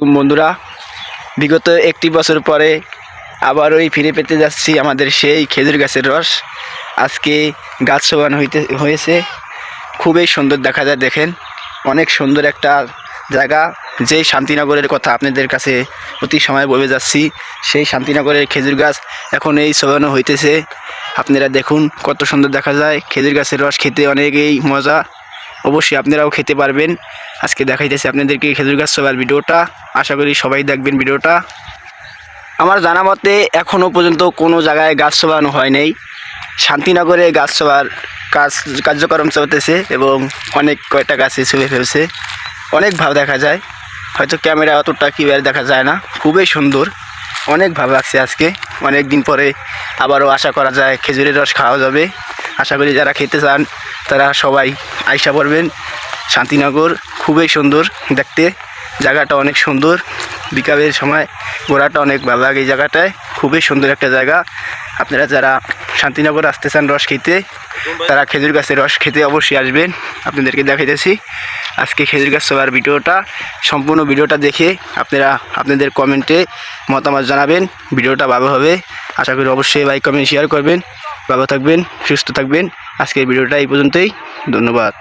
বন্ধুরা, বিগত একটি বছর পরে আবার ওই ফিরে পেতে যাচ্ছি আমাদের সেই খেজুর গাছের রস। আজকে গাছ শোভান হইতে, হয়েছে। খুবই সুন্দর দেখা যায়, দেখেন। অনেক সুন্দর একটা জায়গা। যেই শান্তিনগরের কথা আপনাদের কাছে প্রতি সময় বলে যাচ্ছি, সেই শান্তিনগরের খেজুর গাছ এখন এই শোভানো হইতেছে। আপনারা দেখুন কত সুন্দর দেখা যায়। খেজুর গাছের রস খেতে অনেকেই মজা অবশ্যই আপনারাও খেতে পারবেন। আজকে দেখাইতেছি আপনাদেরকে খেজুর গাছ সবার ভিডিওটা। আশা করি সবাই দেখবেন ভিডিওটা। আমার জানা মতে এখনও পর্যন্ত কোনো জায়গায় গাছ সবানো হয় নাই। শান্তিনগরে গাছ সবার কাজ, কার্যক্রম চলতেছে এবং অনেক কয়টা গাছে ছুঁয়ে ফেলছে। অনেক ভাব দেখা যায়। হয়তো ক্যামেরা অতটা ক্লিয়ার দেখা যায় না। খুবই সুন্দর। অনেক ভালো লাগছে আজকে। অনেক দিন পরে আবারও আশা করা যায় খেজুরের রস খাওয়া যাবে। আশা করি যারা খেতে চান তারা সবাই আইসা পড়বেন। শান্তিনগর খুবই সুন্দর দেখতে। জায়গাটা অনেক সুন্দর। বিকালের সময় ঘোরাটা অনেক ভালো লাগে এই জায়গাটায়। খুবই সুন্দর একটা জায়গা। আপনারা যারা শান্তিনগর আসতে চান রস খেতে, তারা খেজুর গাছের রস খেতে অবশ্যই আসবেন। আপনাদেরকে দেখাইতেছি। আজকে খেজুর গাছ সবার ভিডিওটা, সম্পূর্ণ ভিডিওটা দেখে আপনারা আপনাদের কমেন্টে মতামত জানাবেন। ভিডিওটা ভালো হবে। আশা করি অবশ্যই লাইক কমেন্ট শেয়ার করবেন। ভালো থাকবেন সুস্থ থাকবেন। আজকের ভিডিওটা এই পর্যন্তই। ধন্যবাদ।